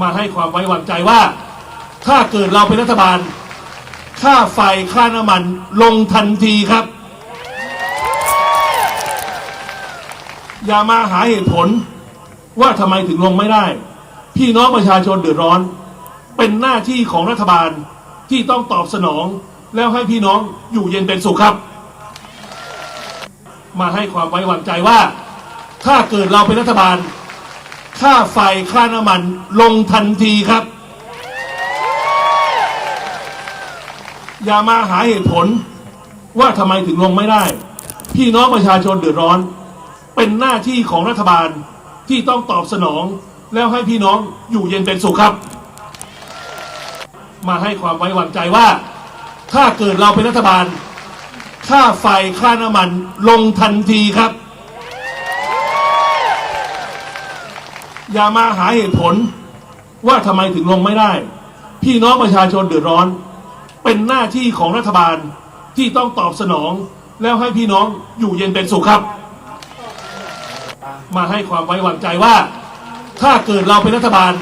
มาให้ความไว้วางใจว่า ถ้าเกิดเราเป็นรัฐบาล ค่าไฟค่าน้ำมันลงทันทีครับ อย่ามาหาเหตุผลว่าทำไมถึงลงไม่ได้ พี่น้องประชาชนเดือดร้อน เป็นหน้าที่ของรัฐบาลที่ต้องตอบสนอง แล้วให้พี่น้องอยู่เย็นเป็นสุขครับ มาให้ความไว้วางใจว่า ถ้าเกิดเราเป็นรัฐบาล ค่าไฟค่าน้ำมันลงทันทีครับ อย่ามาหาเหตุผลว่าทำไมถึงลงไม่ได้ พี่น้องประชาชนเดือดร้อน เป็นหน้าที่ของรัฐบาลที่ต้องตอบสนอง แล้วให้พี่น้องอยู่เย็นเป็นสุขครับ มาให้ความไว้วางใจว่า ถ้าเกิดเราเป็นรัฐบาล ค่าไฟค่าน้ำมันลงทันทีครับ อย่ามาหาเหตุผลว่าทำไมถึงลงไม่ได้ พี่น้องประชาชนเดือดร้อน เป็นหน้าที่ของรัฐบาลที่ต้องตอบสนอง แล้วให้พี่น้องอยู่เย็นเป็นสุขครับ มาให้ความไว้วางใจว่า ถ้าเกิดเราเป็นรัฐบาล